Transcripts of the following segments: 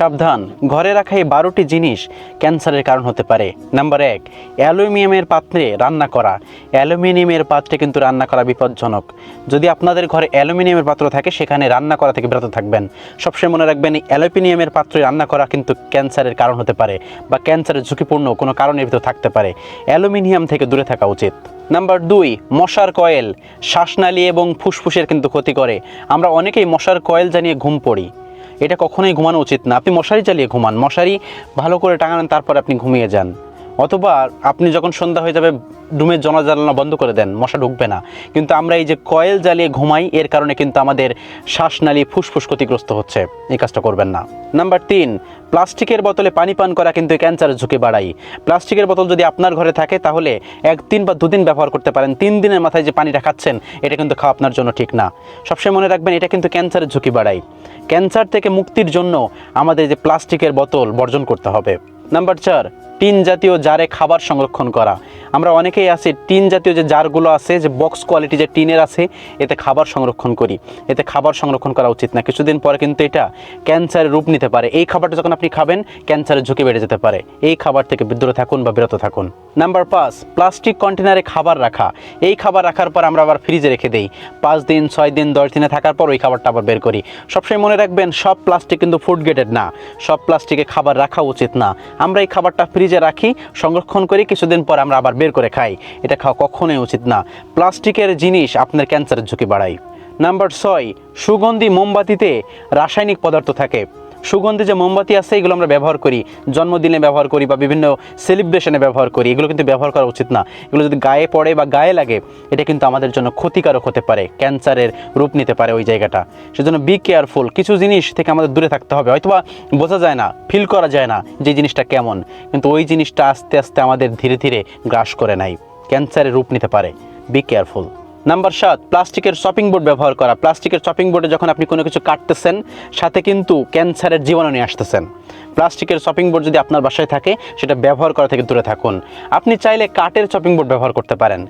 সাবধান। ঘরে রাখা এই বারোটি জিনিস ক্যান্সারের কারণ হতে পারে। নাম্বার এক, অ্যালুমিনিয়ামের পাত্রে রান্না করা। অ্যালুমিনিয়ামের পাত্রে কিন্তু রান্না করা বিপজ্জনক। যদি আপনাদের ঘরে অ্যালুমিনিয়ামের পাত্র থাকে, সেখানে রান্না করা থেকে বিরত থাকবেন। সবসময় মনে রাখবেন, অ্যালুমিনিয়ামের পাত্রে রান্না করা কিন্তু ক্যান্সারের কারণ হতে পারে বা ক্যান্সারের ঝুঁকিপূর্ণ কোনো কারণের ভিতর থাকতে পারে। অ্যালুমিনিয়াম থেকে দূরে থাকা উচিত। নাম্বার দুই, মশার কয়েল। শ্বাসনালী এবং ফুসফুসের কিন্তু ক্ষতি করে। আমরা অনেকেই মশার কয়েল জানিয়ে ঘুম পড়ি। এটা কখনোই ঘুমানো উচিত না। আপনি মশারি চালিয়ে ঘুমান। মশারি ভালো করে টাঙান তারপর আপনি ঘুমিয়ে যান। অথবা আপনি যখন সন্ধ্যা হয়ে যাবে রুমের জনা জ্বালানো বন্ধ করে দেন, মশা ঢুকবে না। কিন্তু আমরা এই যে কয়েল জ্বালিয়ে ঘুমাই, এর কারণে কিন্তু আমাদের শ্বাসনালী ফুসফুস ক্ষতিগ্রস্ত হচ্ছে। এই কাজটা করবেন না। নাম্বার তিন, প্লাস্টিকের বোতলে পানি পান করা কিন্তু ক্যান্সারের ঝুঁকি বাড়ায় প্লাস্টিকের বোতল যদি আপনার ঘরে থাকে, তাহলে একদিন বা দুদিন ব্যবহার করতে পারেন। তিন দিনের মাথায় যে পানিটা খাচ্ছেন, এটা কিন্তু খাওয়া আপনার জন্য ঠিক না। সবসময় মনে রাখবেন, এটা কিন্তু ক্যান্সারের ঝুঁকি বাড়ায়। ক্যান্সার থেকে মুক্তির জন্য আমাদের যে প্লাস্টিকের বোতল বর্জন করতে হবে। নাম্বার চার টিন জাতীয় জারে খাবার সংরক্ষণ করা। আমরা অনেকেই আছি, টিন জাতীয় যে জারগুলো আছে, যে বক্স কোয়ালিটি যে টিনের আছে, এতে খাবার সংরক্ষণ করি। এতে খাবার সংরক্ষণ করা উচিত না। কিছুদিন পরে কিন্তু এটা ক্যান্সারের রূপ নিতে পারে। এই খাবারটা যখন আপনি খাবেন ক্যান্সারের ঝুঁকি বেড়ে যেতে পারে। এই খাবার থেকে দূরে থাকুন বা বিরত থাকুন। নাম্বার পাঁচ প্লাস্টিক কন্টেনারে খাবার রাখা। এই খাবার রাখার পর আমরা আবার ফ্রিজে রেখে দিই। পাঁচ দিন, ছয় দিন, দশ দিনে থাকার পর ওই খাবারটা আবার বের করি। সবসময় মনে রাখবেন, সব প্লাস্টিক কিন্তু ফুড গ্রেডেড না। সব প্লাস্টিকে খাবার রাখা উচিত না। আমরা এই খাবারটা ফ্রিজে রাখি, সংরক্ষণ করি, কিছুদিন পর আমরা আবার বের করে খাই। এটা খাওয়া কখনোই উচিত না। প্লাস্টিকের জিনিস আপনার ক্যান্সারের ঝুঁকি বাড়ায়। নাম্বার ছয়, সুগন্ধি মোমবাতিতে রাসায়নিক পদার্থ থাকে। সুগন্ধি যে মোমবাতি আছে, এগুলো আমরা ব্যবহার করি। জন্মদিনে ব্যবহার করি বা বিভিন্ন সেলিব্রেশনে ব্যবহার করি। এগুলো কিন্তু ব্যবহার করা উচিত না। এগুলো যদি গায়ে পড়ে বা গায়ে লাগে, এটা কিন্তু আমাদের জন্য ক্ষতিকারক হতে পারে, ক্যান্সারের রূপ নিতে পারে ওই জায়গাটা। সেজন্য বি কেয়ারফুল কিছু জিনিস থেকে আমাদের দূরে থাকতে হবে। হয়তোবা বোঝা যায় না ফিল করা যায় না যে জিনিসটা কেমন। কিন্তু ওই জিনিসটা আস্তে আস্তে আমাদের ধীরে ধীরে গ্রাস করে নেয় ক্যান্সারের রূপ নিতে পারে। বি কেয়ারফুল নাম্বার সাত, প্লাস্টিকের শপিং বোর্ড ব্যবহার করা। প্লাস্টিকের শপিং বোর্ডে যখন আপনি কোনো কিছু কাটতেছেন, সাথে কিন্তু ক্যান্সারের জীবাণু নিয়ে আসতেছেন। প্লাস্টিকের শপিং বোর্ড যদি আপনার বাসায় থাকে, সেটা ব্যবহার করা থেকে দূরে থাকুন। আপনি চাইলে কাঠের শপিং বোর্ড ব্যবহার করতে পারেন।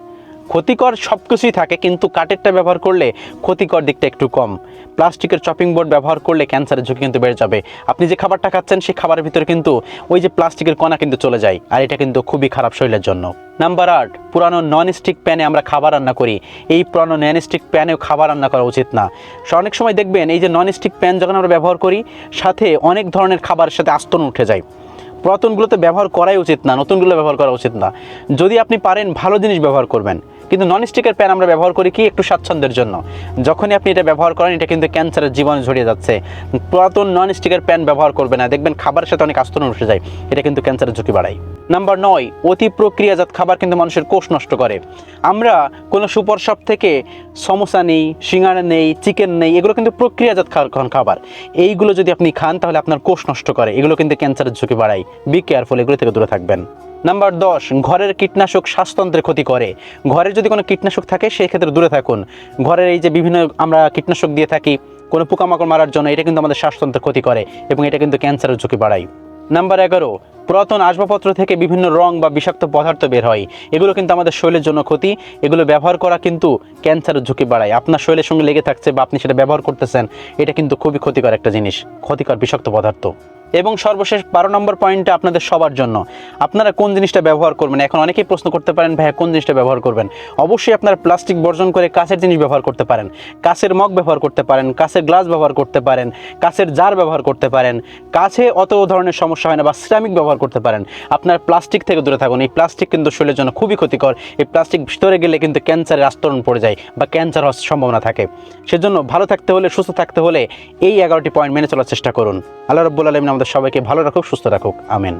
ক্ষতিকর সব কিছুই থাকে, কিন্তু কাঠেরটা ব্যবহার করলে ক্ষতিকর দিকটা একটু কম। প্লাস্টিকের চপিং বোর্ড ব্যবহার করলে ক্যান্সারের ঝুঁকি কিন্তু বেড়ে যাবে। আপনি যে খাবারটা খাচ্ছেন, সেই খাবারের ভিতরে কিন্তু ওই যে প্লাস্টিকের কণা কিন্তু চলে যায়, আর এটা কিন্তু খুবই খারাপ শরীরের জন্য। নাম্বার আট পুরানো নন স্টিক প্যানে আমরা খাবার রান্না করি। এই পুরানো নন স্টিক প্যানেও খাবার রান্না করা উচিত না। অনেক সময় দেখবেন, এই যে নন স্টিক প্যান যখন আমরা ব্যবহার করি, সাথে অনেক ধরনের খাবারের সাথে আস্তরণ উঠে যায়। পুরাতনগুলোতে ব্যবহার করাই উচিত না, নতুনগুলো ব্যবহার করা উচিত না। যদি আপনি পারেন, ভালো জিনিস ব্যবহার করবেন। কিন্তু ননস্টিকের প্যান আমরা ব্যবহার করি কি? একটু স্বাচ্ছন্দ্যের জন্য। যখনই আপনি এটা ব্যবহার করেন, এটা কিন্তু ক্যান্সারের জীবন ছড়িয়ে যাচ্ছে। পুরাতন ননস্টিকের প্যান ব্যবহার করবে না। দেখবেন খাবারের সাথে অনেক আস্তরণ উঠে যায়। এটা কিন্তু ক্যান্সারের ঝুঁকি বাড়ায়। নাম্বার নয়, অতি প্রক্রিয়াজাত খাবার কিন্তু মানুষের কোষ নষ্ট করে। আমরা কোনো সুপার শপ থেকে সমোসা নেই, সিঙ্গারা নেই, চিকেন নেই, এগুলো কিন্তু প্রক্রিয়াজাত খাবার। এইগুলো যদি আপনি খান, তাহলে আপনার কোষ নষ্ট করে। এগুলো কিন্তু ক্যান্সারের ঝুঁকি বাড়ায়। বি কেয়ারফুল এগুলো থেকে দূরে থাকবেন। নাম্বার দশ, ঘরের কীটনাশক শ্বাসতন্ত্রের ক্ষতি করে। ঘরে যদি কোনো কীটনাশক থাকে, সেই ক্ষেত্রে দূরে থাকুন। ঘরের এই যে বিভিন্ন আমরা কীটনাশক দিয়ে থাকি, কোনো পোকামাকড় মারার জন্য এটা কিন্তু আমাদের শ্বাসতন্ত্রের ক্ষতি করে এবং এটা কিন্তু ক্যান্সারের ঝুঁকি বাড়ায়। নাম্বার এগারো, পুরাতন আসবাবপত্র থেকে বিভিন্ন রং বা বিষাক্ত পদার্থ বের হয়। এগুলো কিন্তু আমাদের শরীরের জন্য ক্ষতি। এগুলো ব্যবহার করা কিন্তু ক্যান্সারের ঝুঁকি বাড়ায়। আপনার শরীরের সঙ্গে লেগে থাকছে বা আপনি সেটা ব্যবহার করতেছেন, এটা কিন্তু খুবই ক্ষতিকর একটা জিনিস, ক্ষতিকর বিষাক্ত পদার্থ। এবং সর্বশেষ বারো নম্বর পয়েন্টটা আপনাদের সবার জন্য। আপনারা কোন জিনিসটা ব্যবহার করবেন? এখন অনেকেই প্রশ্ন করতে পারেন, ভাইয়া, কোন জিনিসটা ব্যবহার করবেন? অবশ্যই আপনারা প্লাস্টিক বর্জন করে কাঁচের জিনিস ব্যবহার করতে পারেন। কাঁচের মগ ব্যবহার করতে পারেন, কাঁচের গ্লাস ব্যবহার করতে পারেন, কাঁচের জার ব্যবহার করতে পারেন, কাছে অত ধরনের সমস্যা হয় না বা সিরামিক ব্যবহার করতে পারেন। আপনার প্লাস্টিক থেকে দূরে থাকুন। এই প্লাস্টিক কিন্তু শরীরের জন্য খুবই ক্ষতিকর। এই প্লাস্টিক ভিতরে গেলে কিন্তু ক্যান্সারের আস্তরণ পড়ে যায় বা ক্যান্সার হওয়ার সম্ভাবনা থাকে। সেজন্য ভালো থাকতে হলে, সুস্থ থাকতে হলে এই এগারোটি পয়েন্ট মেনে চলার চেষ্টা করুন। আল্লাহ রব্বুল আলমিন আমাদের সবাইকে ভালো রাখুক সুস্থ রাখুক। আমেন।